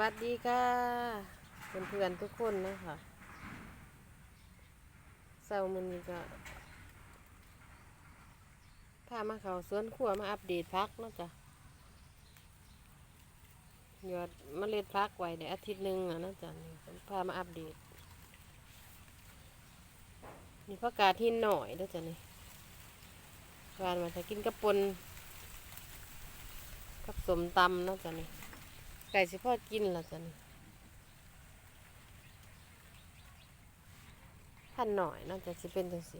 วัสดีค่ะเพื่อนๆทุกคนนะคะเสาร์มันนี้ก็พามาเขาสวนขัวมาอัปเดตพักเนาะจ้ะยอดเมล็ดพักไว้ในอาทิตย์หนึ่งอะนาะจ้ะนี่พามาอัปเดตนี่พักกาดที่หน่อยเด้อจ้ะนี่การมาจะกินกระปุนกับสมตำนาะจ้ะนี่ ไก่สิพ่อกินละจ้ะนี่พันหน่อยน่าจะสิเป็นจังสิ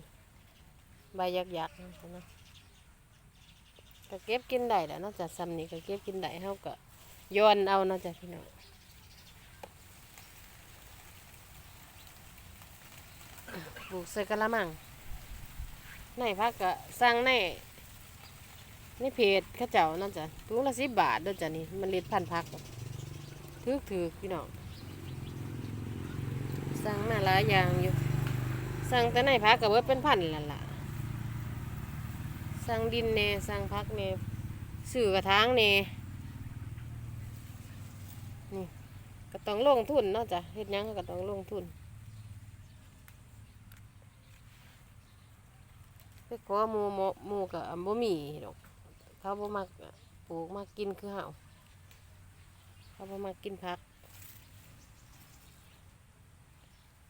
ใบยักยักษ์ๆนะจ้ะนะก็เก็บกินได้แหละนอกจากซ้ำนี่ก็เก็บกินได้เฮาก็ย้อนเอานาะจ้ะพี่น้องปลูกใส่กะละมังในพักก็สร้างในนี่เพจข้าเจ้านั่นจ้ะถุงละสิบบาทด้วยจ้ะนี่มันเล็ดพันพัก ถือถือพี่น้องสั่งมาหลายอย่างอยู่สั่งแต่ในพักกับเบิดเป็นพันละล่ะสั่งดินเน่สั่งพักเน่สื่อกระถางเน่นี่ก็ต้องลงทุนเนาะจ้ะเฮ็ดยังก็ต้องลงทุนไปขอหมูหมูกับบ่มีดอกเขาบ่มักปลูกมักกินคือเห่า เขาบ่มักกินผัก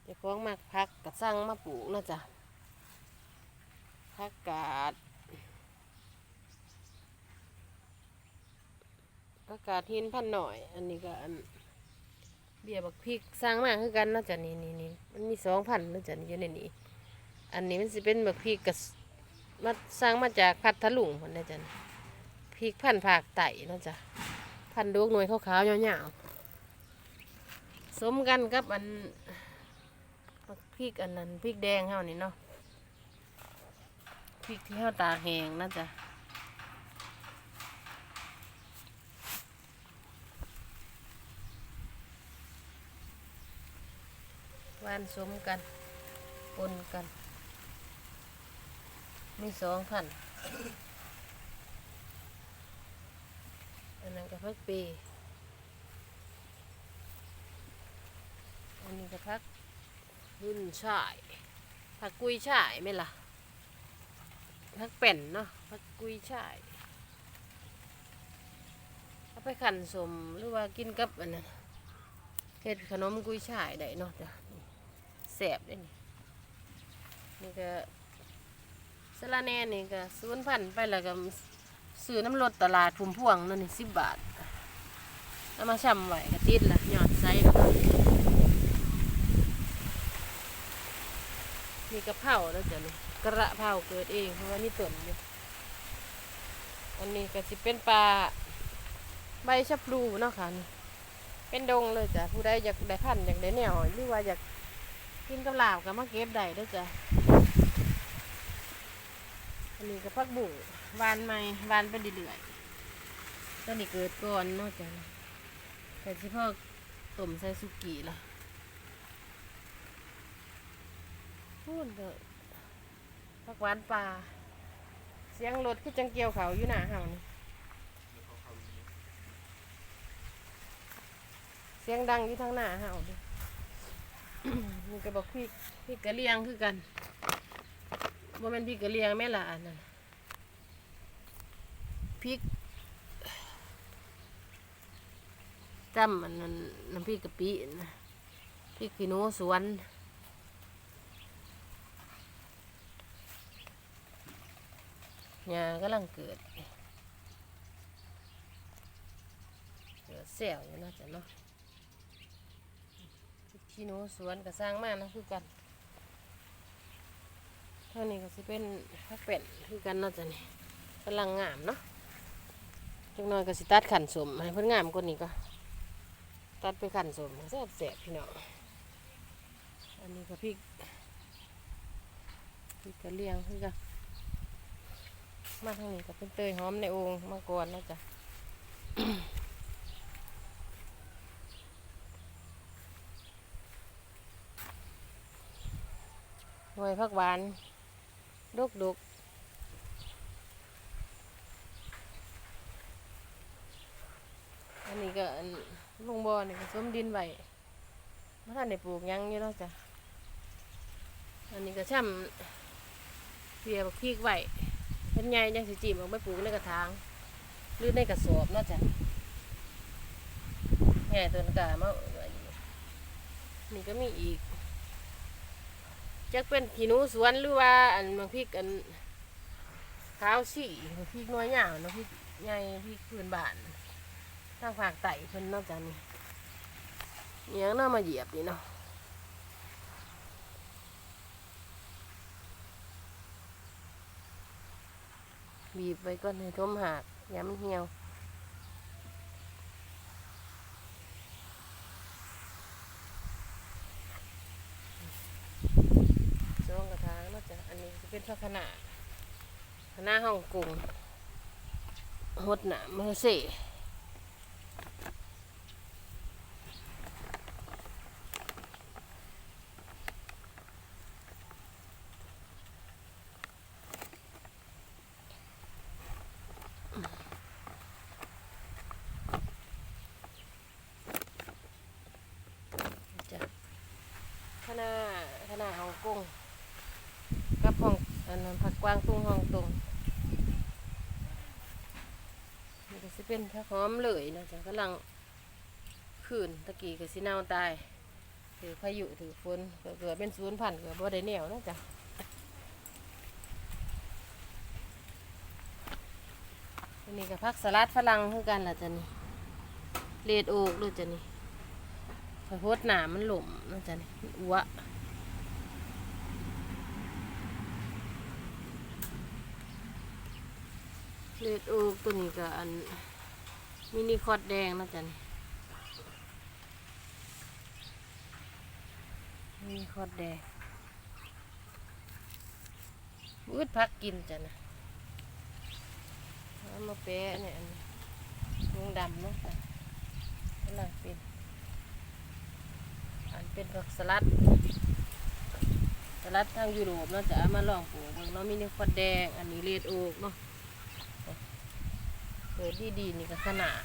เจะพ้าของมักผักก็สั่งมาปลูกนะจ๊ะผักกาดผักกาดหินพันหน่อย อันนี้ก็อันเบียบักพริกสร้างมากคือกันนะจ๊ะนี่นี่นี่มันมีสองพันนะจ๊ะนี่อยู่ในนี้อันนี้มันสิเป็นบักพริกกับมาสร้างมาจากพัทลุงคนนะจ๊ะนี่พริกพันผากไต่นาะจ๊ะ พันดอกหน่วยขาวๆยาวๆสมกันกับอันพริกอันนั้นพริกแดงเฮานี่เนาะพริกที่เฮาตาแหงนะจ๊ะวานสมกันปนกัน มีสองพัน อั นนั้นก็พักปีอันนี้ก็พักรุ่นช่ายพักกุยช่ายไหมล่ะพักเป็นเนาะพักกุยช่ายเอาไปขันสมหรือว่ากินกับอันนั้นเห็ดขนมกุยช่ายได้เนาะจ้ะแสบได้นี่นี่ก็สะระแน่นี่ก็ศูนย์พันไปแล้วก็ ซื้อน้ำรถตลาดพุ่มพวงนั่นนี่สิบบาทเอามาช่ำไหวกระติดละหยอดไซส์มีกระเพราแล้วจ้ะนี่กระเพราเกิดเองเพราะว่านี่ต้นอยู่อันนี้ก็สิเป็นปลาใบชะพลูเนาะค่ะนี่เป็นดงเลยจ้ะผู้ใดอยากได้พันธุ์อยากได้แนวหรือว่าอยากกินกับลาบก็มาเก็บได้ด้อจ้ะ อันนี้ก็พักบุ้งวานใหม่วานไปเรื่อยๆตอนนี้เกิดก่อนนอกจากแต่ที่พ่อต้มใส่สุกี้ล่ะพูดเถอะผักหวานปลาเสียงรถคือจังเกียวเขาอยู่หน้าเฮานี่เสียงดังอยู่ทางหน้าเฮานี่ก็บอกพี่พี่กะเลียงคือกัน บ่แม่นพี่กกะเลียงแม่ละอันนั้นพริกจำมันนั้นน้ำพริกกะปินะพริกขี้หนูสวนหญ้ากำลังเกิดเกิดเสี่ยวอยู่นะจ๊ะเนาะพริกขี้หนูสวนก็สร้างมากนะคือกัน ท่านี้ก็จะเป็นผักเป็ดคือกันเนาะจ๊ะนี่กำลังงามเนาะจังน้อยก็สิตัดขันสมให้เพิ่นงามกว่านี้ก็ ตัดไปขันสมแซ่บแซ่บพี่น้องอันนี้ก็พริกพริกกระเลียงคือกันมาทางนี้ก็เป็นเตยหอมในโอ่งมาก่อนนะจ๊ะหน่วยผักหวาน ดกดกอันนี้ก็ลงบ่อนี่ก็สมดินไว้เมื่อท่านได้ปลูกยังอยู่เนาะจ้ะอันนี้ก็ช่ำเบียบพริกไว้เป็นไงยังสิจีมเอาไปปลูกในกระถาง หรือในกระสอบเนาะจ้ะแง่ตัวนั้นก็มาไว้อยู่นี่ก็มีอีก จักเป็นขี้หนูสวนหรือว่าอันบักพริกอันขาวสีบักพริกน้อยหยาวเนาะพริกใหญ่พริกพื้นบ้านทางฝากไต่เพิ่นนอกจากนี้เนี้ยงน่ามาเหยียบนี่เนาะบีบไว้ก่อนให้ทมหากอย่ามันเหี่ยวสองกระถางเนอกจากอันนี้จะเป็น พักขนาดคณะห้องกรุงหดหนามื่อสจ้ะคณะคณะฮ่องกง อันนั้นผักกวางตุ้งฮ่องตงนี่ก็สิเป็นผักหอมเลยนะจ๊ะกำลังขืนตะกี้ก็สิเน่าตายถือพายุถือฝนเกิดเป็นศูนย์พันธุ์ก็บ่ได้แนวนะจ๊ะนนี้ก็ผักสลัดฝรั่งคือกันล่ะจ้ะนี่เลดโอกด้วยจ้ะนี่พอโพดหนามันหล่มนะจ๊ะนี่อัว เลดโอกตัวนี้ก็อันมินิคอดแดงนะจ๊ะนี่มินิคอดแดงมืดพักกินจ้ะนะมาแปะเนี่ยอันนี้ดวงดำเนาะจ้ะกำลังเป็นอันเป็นผักสลัดสลัดทางยุโรปเนาะจะเอามาลองปลูกเบิ่งเนาะมีนิคอดแดง อันนี้เลดโอกเนาะ เกิดดีดีๆนี่ก็ขนาด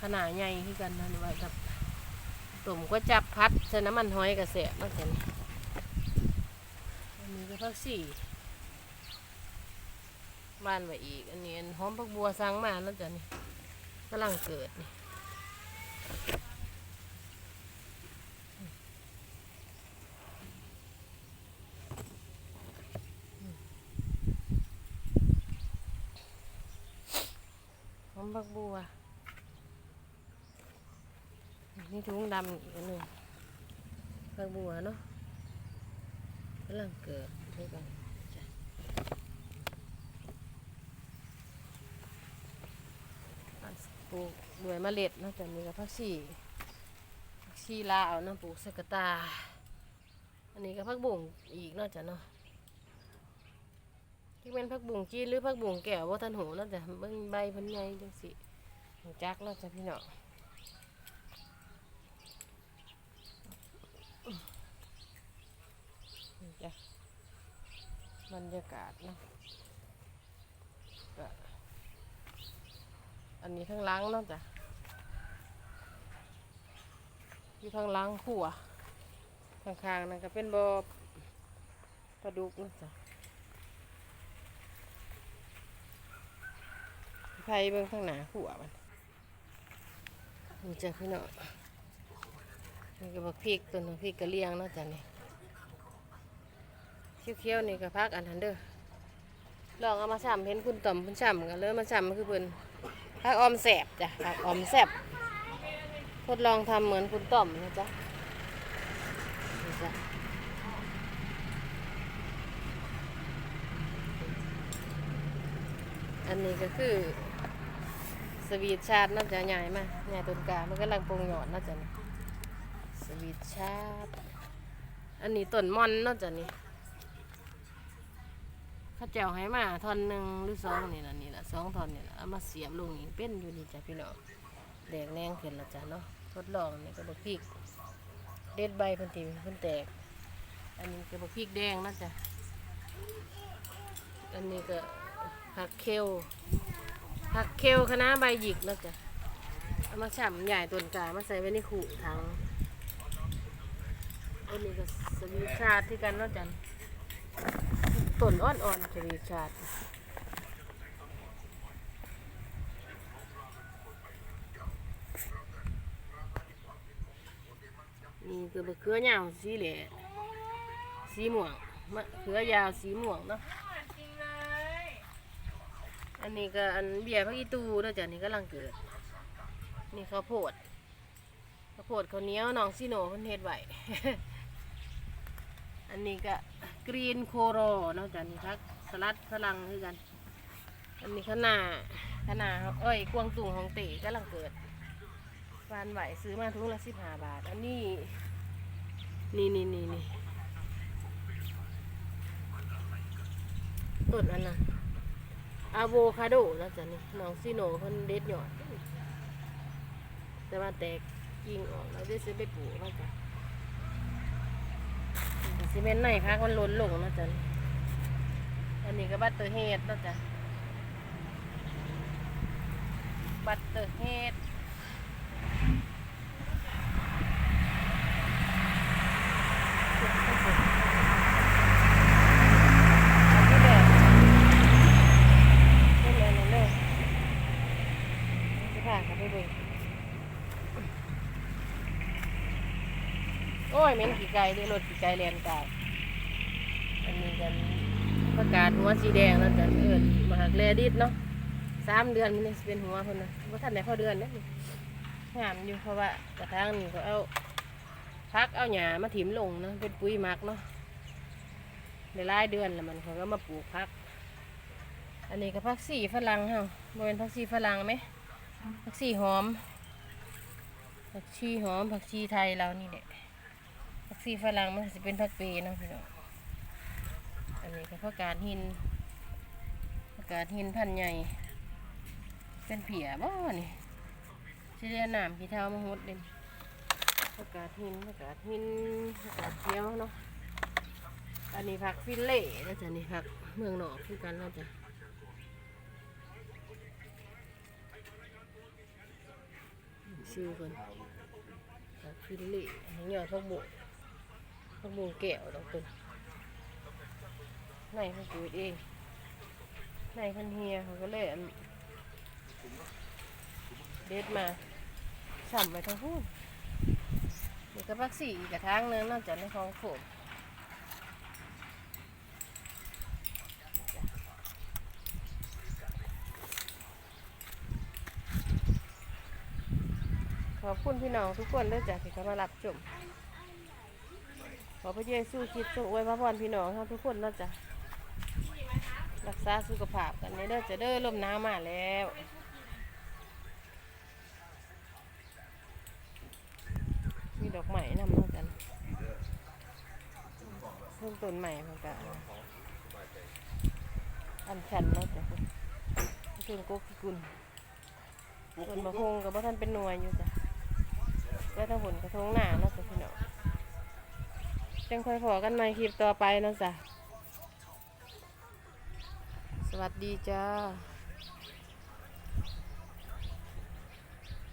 ขนาดใหญ่ที่กันนะนี่ไว้กับต้มก็จับพัดใส่น้ำมันหอยกระเสะมาเห็นอันนี้ก็พักสี่บ้านไว้อีก อันนี้หอมพักบัวสังมาแล้วจ้ะนี่กำลังเกิดนี่ บักบัว นี่ถุงดำอีกอันหนึ่งบักบัวเนาะกำลังเกิดด้วยกันจ้ะอันปลูกด้วยเมล็ดนะแต่มีกับผักชีผักชีลาวเนาะปลูกสกตา อันนี้ก็ผักบุ้งอีกนาะจ้ะเนาะ ที่เป็นผักบุ้งจีนหรือผักบุ้งแก้วว่าทันหูเนาจ้ะเบิ่งใบเพันใหญ่จังสิหูจักเนาจ้ะพี่น้องนี่จ้ะบรรยากาศเนาะก็อันนี้ทั้งล้างเนาะจ้ะอยู่ทางล้างขัวข้างๆนั่นก็เป็นบ่อปลาดุกเนาะจ้ะ ไฟเบิ่งข้างหน้าหัวมันนี่จ้ะพี่น้องนี่ก็บักพริกต้นพริกกระเลียงเนาะจ้ะนี่เขี้ยวๆนี่ก็พักอันทันเด้อลองเอามาซ้ำเห็นคุณต่อมเพิ่ำกันเลยมาซ้ำคือเพิ่นพักออมแสบจ้ะพักออมแสบทดลองทำเหมือนคุณต่อมนะจ๊ะนี่จ้ะ นนี้ก็คือ สวีทชาติน่าจะใหญ่มากใหญ่ต้นกามันกำลังปรุงหยอดน่าจะนี่สวีทชาติอันนี้ต้นมอนน่าจะนี่ข้าเจ้าให้มาท่อนหนึ่งหรือสองนี่ละนี่ละสองท่อนนี่ละเอามาเสียบลงนี่เป็นอยู่นี่จ้ะพี่น้องแดงแนงขึ้นละจ้ะเนาะทดลองนี่ก็บกพริกเด็ดใบเพิ่นตีพิ่นแตก อันนี้ก็บกพริกแดงนะจ้ะอันนี้ก็ ผักเคลผักเคลคณะใบหยิกแล้วจ้ะเอามาฉ่ำใหญ่ต้นกามาใส่ไว้ในขู่ถังอันนี้ก็สวีชาติที่กันเนาะจันต้นอ่อนๆสวีชาตินี่คือมะเขือยาวสีเหล่สีม่วงมะเขือยาวสีม่วงเนาะ อันนี้ก็อันเบียร์พักอีตูเนาะจันนี่ก็ลังเกิด นี่ข้าวโพดข้าวโพดข้าวเหนียวน้องซีโนเพิ่นเฮ็ดไว้อันนี้ก็กรีนโคโรเนาะจ้ะนี่พักสลัดฝรั่งคือกัน อันนี้ขนาขนาเอ้ยกวางตุงของเต๋กำลังเกิดฟานไหวซื้อมาทุกละสิบห้าบาท อันนี้ นี่นี่นี่นี่ต้นอันน่ะ อะโวคาโดนะจ๊ะนี่น้องซีโนเพิ่นเด็ดหยอดแต่ว่าแตกกิ่งออกแล้วได้ซื้อไปปลูกนะจ้ะซีเมนต์ไหนพักมันล้นลงนะจ๊ะอันนี้ก็บัตเตอร์เฮดนะจ๊ะบัตเตอร์เฮดอันที่แบบเป็นอะไรนั่นเลยจะพาเขาไปเบิ่ง โอ้ยเหม็นขี้ไก่เลยรถขี้ไก่แลนกายอันนี้กันประกาศหัวสีแดงแล้วจะเอิญมาหักแลดิดเนาะสามเดือนมันจะเป็นหัวคนนะว่าท่านไหนพอเดือนเนี่ยงามอยู่เพราะว่ากระทั่งนี่ก็เอาพักเอาหญ้ามาถิ่มลงนะเป็นปุ๋ยหมักเนาะในรายเดือนแล้วมันเขาก็มาปลูกพัก อันนี้ก็พักสีฝรั่งเฮาบเป็นพักสีฝรั่งไหมพักสีหอม ผักชีหอม ผักชีไทยเรานี่แหละีฝรั่งมันจะเป็นผักเปย์เนาะพี่น้องอันนี้ก็ผักกาดหินผักกาดหินพันใหญ่ เป็นเผียบ่นี่สิเรียนน้ำขี้เท้ามาหดเด่นผักกาดหินผักกาดหินผักกาดเขียวเนาะอันนี้ผักฟิลเล่แล้วจ้ะนี่ผักเมืองนอกคือกันแล้วจ้ะชื่อคนผักฟิลเล่อันนี้ยอดผักบุก กบุงแก้วดอกตุนในเขาปลูกเองในเพันเฮียเขาก็เลยเด็ดมาสั่มไปทั้งคู่เดี๋ยวก็พักสี่อีกกระทางนึงนอกจากในของโขมขอบคุณพี่น้องทุกคนด้วยจ้ะที่เขามารับชม ขอพระเยซูคริดทรงอวยพระพรพี่น้องครับทุกคนเนาะจ้ะรักษาสุขภาพกันในเด้อจะเด้อลมหนาวมาแล้วมีดอกไม้นำเนาะกันเพิ่มต้นใหม่เหมือนกันอันชันเนาะจ้ะต้นโกกิกุลต้นมะพงกับว่าท่านเป็นหน่วยอยู่จ้ะก็ถ้าผลกระทงหนาเนาะจ้ะพี่น้อง จังค่อยพอกันใหม่คลิปต่อไปนะจ๊ะสวัสดีจ้า